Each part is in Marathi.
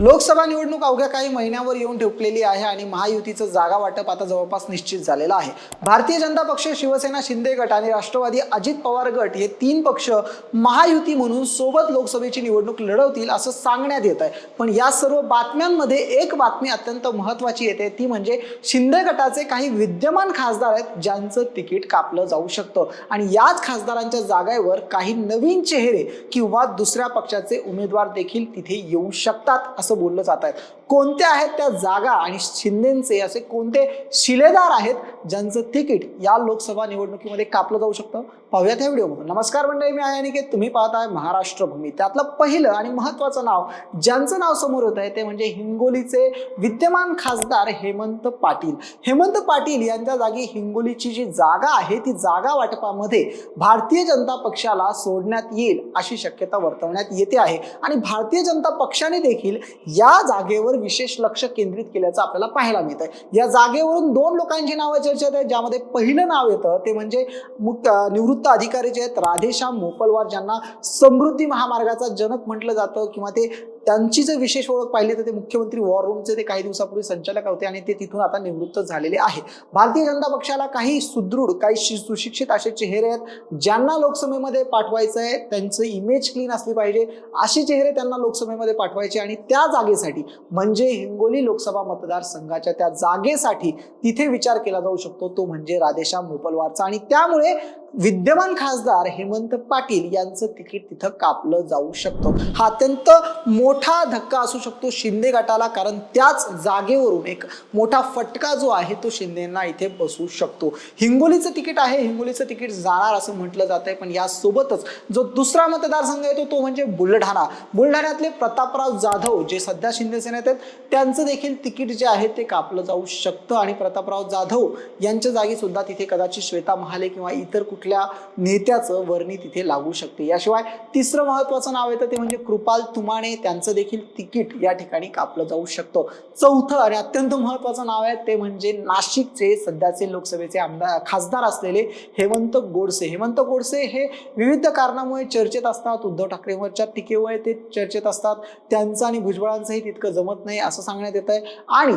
लोकसभा निवडणूक अवघ्या काही महिन्यावर येऊन ठेपलेली आहे आणि महायुतीचं जागा वाटप आता जवळपास निश्चित झालेलं आहे. भारतीय जनता पक्ष शिवसेना शिंदे गट आणि राष्ट्रवादी अजित पवार गट हे तीन पक्ष महायुती म्हणून सोबत लोकसभेची निवडणूक लढवतील असं सांगण्यात येत आहे. पण या सर्व बातम्यांमध्ये एक बातमी अत्यंत महत्वाची येते ती म्हणजे शिंदे गटाचे काही विद्यमान खासदार आहेत ज्यांचं तिकीट कापलं जाऊ शकतं. आणि याच खासदारांच्या जागेवर काही नवीन चेहरे किंवा दुसऱ्या पक्षाचे उमेदवार देखील तिथे येऊ शकतात असं बोललं जात आहे. कोणत्या आहेत त्या जागा आणि शिंदेचे असे कोणते शिलेदार आहेत ज्यांचं तिकीट या लोकसभा निवडणुकीमध्ये कापलं जाऊ शकतं? पाहूयात या व्हिडिओमधून नमस्कार मंडळी मी आहे अनिकेत. तुम्ही पाहताय महाराष्ट्र भूमी. त्यातलं पहिलं आणि महत्वाचं नाव ज्यांचं नाव समोर होत आहे ते म्हणजे हिंगोलीचे विद्यमान खासदार हेमंत पाटील. हेमंत पाटील यांच्या जागी हिंगोलीची जी जागा आहे ती जागा वाटपामध्ये भारतीय जनता पक्षाला सोडण्यात येईल अशी शक्यता वर्तवण्यात येते आहे. आणि भारतीय जनता पक्षाने देखील या जागेवर विशेष लक्ष केंद्रित केल्याचं आपल्याला पाहायला मिळत आहे या जागेवरून दोन लोकांची नावं चर्चेत आहेत ज्यामध्ये पहिलं नाव येतं ते म्हणजे मुक्त निवृत्त अधिकारी जे आहेत राधेश्याम मोपलवार ज्यांना समृद्धी महामार्गाचा जनक म्हटलं जातं किंवा ते त्यांची जर विशेष ओळख पाहिली तर ते मुख्यमंत्री वॉर रूमचे ते काही दिवसापूर्वी संचालक होते आणि ते तिथून आता निवृत्त झालेले आहे भारतीय जनता पक्षाला काही सुदृढ काही सुशिक्षित असे चेहरे आहेत ज्यांना लोकसभेमध्ये पाठवायचं आहे त्यांचं इमेज क्लीन असली पाहिजे असे चेहरे त्यांना लोकसभेमध्ये पाठवायचे आणि त्या जागेसाठी म्हणजे हिंगोली लोकसभा मतदारसंघाच्या त्या जागेसाठी तिथे विचार केला जाऊ शकतो तो म्हणजे राधेश्याम मोपलवारचा आणि त्यामुळे विद्यमान खासदार हेमंत पाटील यांचं तिकीट तिथं कापलं जाऊ शकतं. हा अत्यंत मोठा धक्का असू शकतो शिंदे गटाला कारण त्याच जागेवरून एक मोठा फटका जो आहे तो शिंदेना इथे बसू शकतो. हिंगोलीचं तिकीट आहे हिंगोलीचं तिकीट जाणार असं म्हटलं जात आहे पण यासोबतच जो दुसरा मतदारसंघ येतो तो म्हणजे बुलढाणा. बुलढाण्यातले प्रतापराव जाधव जे सध्या शिंदे सेनेत आहेत त्यांचं देखील तिकीट जे आहे ते कापलं जाऊ शकतं. आणि प्रतापराव जाधव यांच्या जागी सुद्धा तिथे कदाचित श्वेता महाले किंवा इतर कुठल्या नेत्याचं वर्णी तिथे लागू शकते. याशिवाय तिसरं महत्वाचं नाव येतं ते म्हणजे कृपाल तुमाने. त्यांचं देखील तिकीट या ठिकाणी कापलं जाऊ शकतं. चौथं आणि अत्यंत महत्वाचं नाव आहे ते म्हणजे नाशिकचे सध्याचे लोकसभेचे आमदार खासदार असलेले हेमंत गोडसे. हेमंत गोडसे हे विविध कारणामुळे चर्चेत असतात. उद्धव ठाकरेंवरच्या टीकेमुळे ते चर्चेत असतात. त्यांचं आणि भुजबळांचंही तितकं जमत नाही असं सांगण्यात येत आहे आणि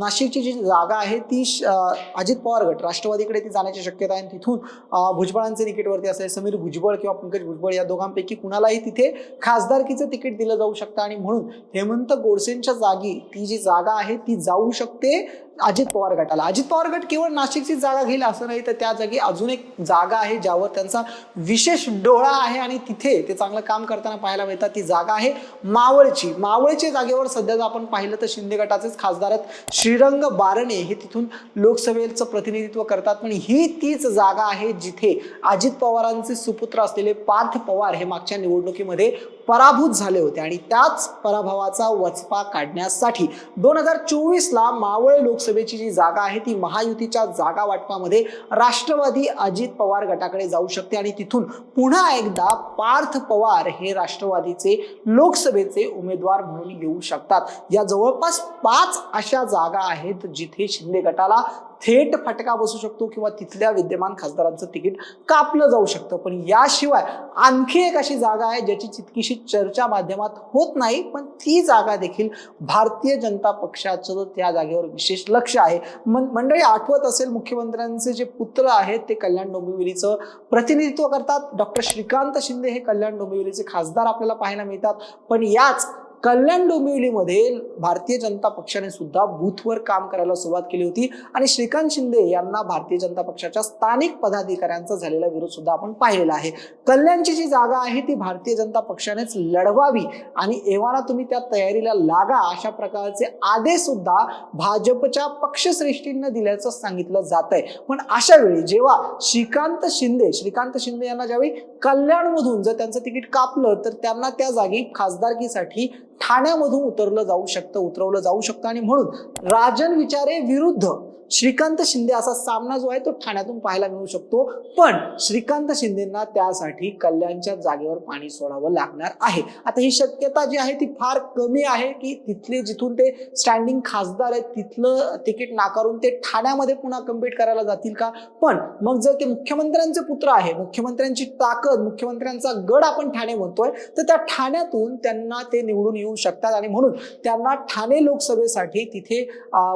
नाशिकची जी जागा आहे ती अजित पवार गट. राष्ट्रवादीकडे ती जाण्याची शक्यता आहे आणि तिथून भुजबळांचे तिकीटवरती असेल समीर भुजबळ किंवा पंकज भुजबळ या दोघांपैकी कुणालाही तिथे खासदारकीचं तिकीट दिलं जाऊ शकतं. आणि म्हणून हेमंत गोडसेंच्या जागी ती जी जागा आहे ती जाऊ शकते. अजित पवार गटाला. अजित पवार गट केवळ नाशिकची जागा घेईल असं नाही तर त्या जागी अजून एक जागा आहे ज्यावर त्यांचा विशेष डोळा आहे आणि तिथे ते चांगलं काम करताना पाहायला मिळतात. ती जागा आहे मावळची. मावळच्या जागेवर सध्या जर आपण पाहिलं तर शिंदे गटाचेच खासदार आहेत श्रीरंग बारणे. हे तिथून लोकसभेचं प्रतिनिधित्व करतात. पण ही तीच जागा आहे जिथे अजित पवारांचे सुपुत्र असलेले पार्थ पवार हे मागच्या निवडणुकीमध्ये पराभूत झाले होते आणि त्याच पराभवाचा वचपा काढण्यासाठी दोन हजार चोवीसला मावळ लोकसभेची जी जागा आहे ती महायुतीच्या जागा वाटपामध्ये राष्ट्रवादी अजित पवार गटाकडे जाऊ शकते आणि तिथून पुन्हा एकदा पार्थ पवार हे राष्ट्रवादीचे लोकसभेचे उमेदवार म्हणून येऊ शकतात. या जवळपास पाच अशा जागा आहेत जिथे शिंदे गटाला थेट फटका बसू शकतो किंवा तिथल्या विद्यमान खासदारांचं तिकीट कापलं जाऊ शकतं. पण याशिवाय आणखी एक अशी जागा आहे ज्याची तितकीशी चर्चा माध्यमात होत नाही पण ती जागा देखील भारतीय जनता पक्षाचं त्या जागेवर विशेष लक्ष आहे. मंडळी आठवत असेल मुख्यमंत्र्यांचे जे पुत्र आहेत ते कल्याण डोंबिवलीचं प्रतिनिधित्व करतात. डॉक्टर श्रीकांत शिंदे हे कल्याण डोंबिवलीचे खासदार आपल्याला पाहायला मिळतात. पण याच कल्याण डोंबिवलीमध्ये भारतीय जनता पक्षाने सुद्धा बूथवर काम करायला सुरुवात केली होती. आणि श्रीकांत शिंदे यांना भारतीय जनता पक्षाच्या स्थानिक पदाधिकाऱ्यांचा झालेला विरोध सुद्धा आपण पाहिलेला आहे. कल्याणची जी जागा आहे ती भारतीय जनता पक्षानेच लढवावी आणि एव्हाना तुम्ही त्या तयारीला लागा अशा प्रकारचे आदेश सुद्धा भाजपच्या पक्षश्रेष्ठींना दिल्याचं सांगितलं जात आहे पण अशा वेळी जेव्हा श्रीकांत शिंदे श्रीकांत शिंदे यांना ज्यावेळी कल्याणमधून जर त्यांचं तिकीट कापलं तर त्यांना त्या जागी खासदारकीसाठी ठाण्यामधून उतरलं जाऊ शकतं उतरवलं जाऊ शकतं आणि म्हणून राजन विचारे विरुद्ध श्रीकांत शिंदे असा सामना जो आहे तो ठाण्यातून पाहायला मिळू शकतो. पण श्रीकांत शिंदेना त्यासाठी कल्याणच्या जागेवर पाणी सोडावं लागणार आहे. आता ही शक्यता जी आहे ती फार कमी आहे की तिथले जिथून ते स्टँडिंग खासदार आहेत तिथलं तिकीट नाकारून ते ठाण्यामध्ये पुन्हा कम्पीट करायला जातील का? पण मग जर ते मुख्यमंत्र्यांचे पुत्र आहे मुख्यमंत्र्यांची ताकद मुख्यमंत्र्यांचा गड आपण ठाणे म्हणतोय तर त्या ठाण्यातून त्यांना ते निवडून येऊ शकतात. आणि म्हणून त्यांना ठाणे लोकसभेसाठी तिथे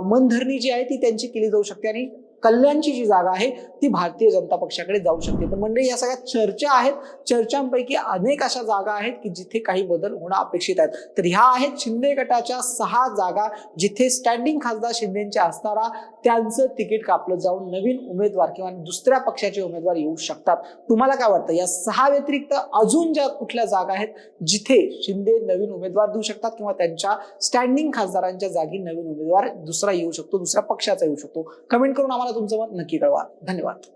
मनधरणी जी आहे ती त्यांची केली जाऊ शकते. आणि कल्याणची जी जागा आहे ती भारतीय जनता पक्षाकडे जाऊ शकते. पण म्हणजे या सगळ्या चर्चा आहेत. चर्चांपैकी अनेक अशा जागा आहेत की जिथे काही बदल होणं अपेक्षित आहेत. तर ह्या आहेत शिंदे गटाच्या सहा जागा जिथे स्टँडिंग खासदार शिंदेच्या असणारा त्यांचं तिकीट कापलं जाऊन नवीन उमेदवार किंवा दुसऱ्या पक्षाचे उमेदवार येऊ शकतात. तुम्हाला काय वाटतं? या सहा व्यतिरिक्त अजून ज्या कुठल्या जागा आहेत जिथे शिंदे नवीन उमेदवार देऊ शकतात किंवा त्यांच्या स्टँडिंग खासदारांच्या जागी नवीन उमेदवार दुसरा येऊ शकतो दुसऱ्या पक्षाचा येऊ शकतो? कमेंट करून आम्हाला तुमचं मत नक्की कळवा. धन्यवाद.